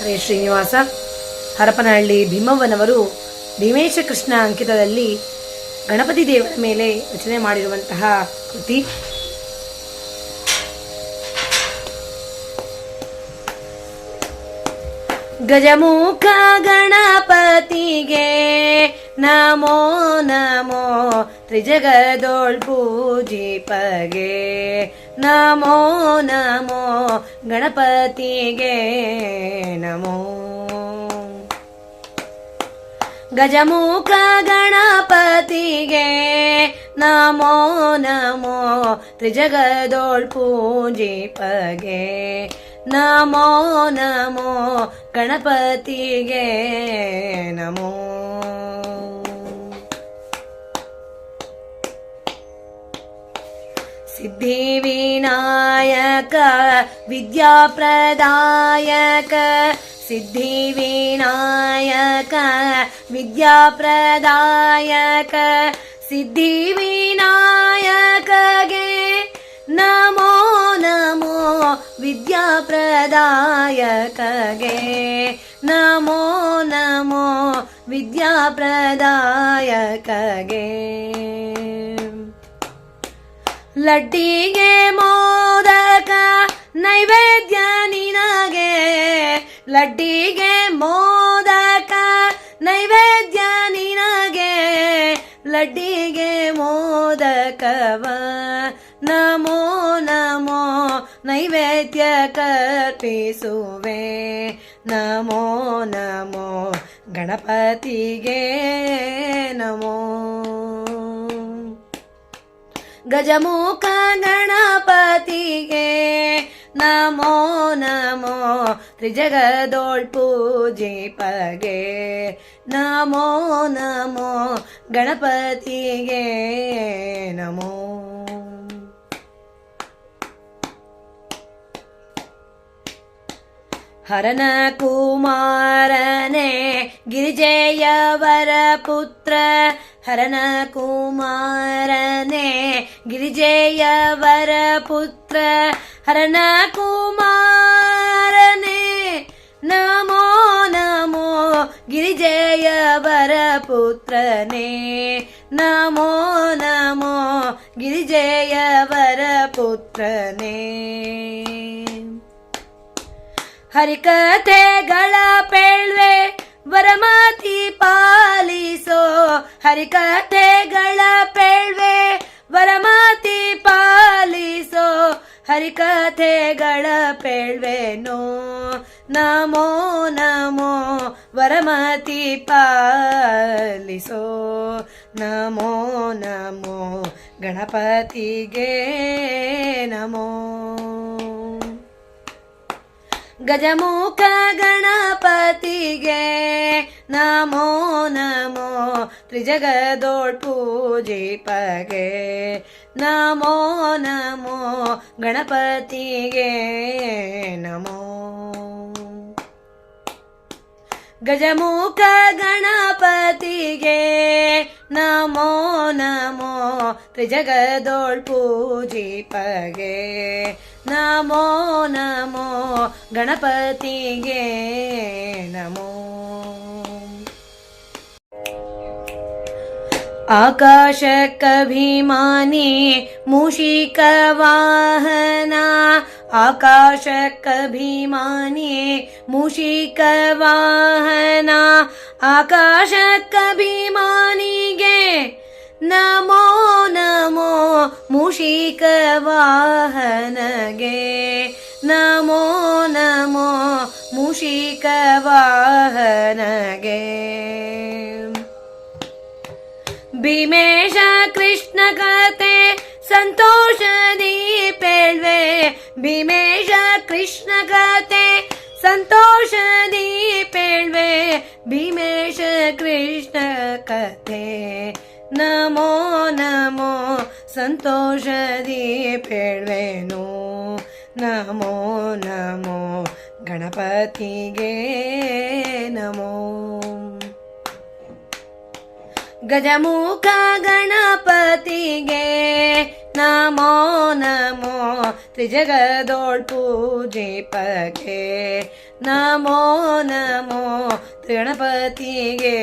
ಹರೇ ಶ್ರೀನಿವಾಸ ಹರಪನಹಳ್ಳಿ ಭೀಮವ್ವನವರು ಭೀಮೇಶ ಕೃಷ್ಣ ಅಂಕಿತದಲ್ಲಿ ಗಣಪತಿ ದೇವರ ಮೇಲೆ ರಚನೆ ಮಾಡಿರುವಂತಹ ಕೃತಿ. ಗಜಮುಖ ಗಣಪತಿಗೆ ನಮೋ ನಮೋ ತ್ರಿಜಗದೋಳ್ ಪೂಜಿಪಗೆ ನಮೋ ನಮೋ ಗಣಪತಿಗೆ ನಮೋ. ಗಜಮುಖ ಗಣಪತಿಗೆ ನಮೋ ನಮೋ ತ್ರಿಜಗದೋಳ್ ಪೂಜಿಪಗೆ ನಮೋ ನಮೋ ಗಣಪತಿಗೆ ನಮೋ. क विद्याप्रदायक सिद्धिविनायक विद्याप्रदायक सिद्धिविनायक गे नमो नमो विद्याप्रदायक गे नमो नमो विद्याप्रदायक गे लड्डिगे मो ಲಡ್ಡಿಗೆ ಮೋದಕ ನೈವೇದ್ಯ ನಿನಗೆ. ಲಡ್ಡಿಗೆ ಮೋದಕವ ನಮೋ ನಮೋ ನೈವೇದ್ಯ ಕರ್ಪಿಸುವೆ. ನಮೋ ನಮೋ ಗಣಪತಿಗೆ ನಮೋ. ಗಜಮುಖ ಗಣಪತಿಗೆ ನಮೋ ನಮೋ ಪೂಜೆ ಪಗೆ. ನಮೋ ನಮೋ, ಗಣಪತಿಗೆ ನಮೋ. ಹರನ ಕುಮಾರನೆ, ಗಿರಿಜೆಯವರ ಪುತ್ರ. ಹರನ ಕುಮಾರನೆ, ಗಿರಿಜೆಯವರ ಪುತ್ರ. ಹರನ ಕುಮಾರನೆ ಗಿರಿಜೆಯವರ ಪುತ್ರನೇ. ನಮೋ ನಮೋ, ಗಿರಿಜೆಯವರ ಪುತ್ರನೇ. ಹರಿಕಥೆಗಳ ಪೇಳ್ವೆ ವರಮಾತಿ ಪಾಲಿಸೋ. ಹರಿಕಥೆಗಳ ಪೇಳ್ವೆ ವರಮಾತಿ ಪಾಲಿಸೋ. ಹರಿಕಥೆಗಳ ಪೇಳ್ವೆನೋ. ನಮೋ ನಮೋ ವರಮತಿ ಪಾಲಿಸೋ. ನಮೋ ನಮೋ ಗಣಪತಿಗೆ ನಮೋ. ಗಜಮುಖ ಗಣಪತಿಗೆ ನಮೋ ನಮೋ ತ್ರಿಜಗದೋಳ್ ಪೂಜಿಪಗೆ ನಮೋ ನಮೋ ಗಣಪತಿಗೆ ನಮೋ. ಗಜಮುಖ ಗಣಪತಿಗೆ ನಮೋ ನಮೋ ತ್ರಿಜಗದೋಳ್ ಪೂಜಿಪಗೆ ನಮೋ ನಮೋ ಗಣಪತಿಗೆ ನಮೋ आकाशकभिमानी मूषिकवाहना आकाशकभिमानी मूषिकवाहना आकाशकभिमानिगे नमो नमो मूषिकवाहनगे नमो नमो मूषिकवाहनगे ಭೀಮೇಶ ಕೃಷ್ಣ ಕತೆ ಸಂತೋಷದಿ ಪೇಳ್ವೆ ಭೀಮೇಶ ಕೃಷ್ಣ ಕತೆ ಸಂತೋಷದಿ ಪೇಳ್ವೆ ಭೀಮೇಶ ಕೃಷ್ಣ ಕತೆ ನಮೋ ನಮೋ ಸಂತೋಷದಿ ಪೇಳ್ವೆನು ನಮೋ ನಮೋ ಗಣಪತಿಗೆ ನಮೋ. ಗಜಮುಖ ಗಣಪತಿಗೆ ನಮೋ ನಮೋ ತ್ರಿಜಗದೋಳ್ ಪೂಜಿಪಗೆ ನಮೋ ನಮೋ ಗಣಪತಿಗೆ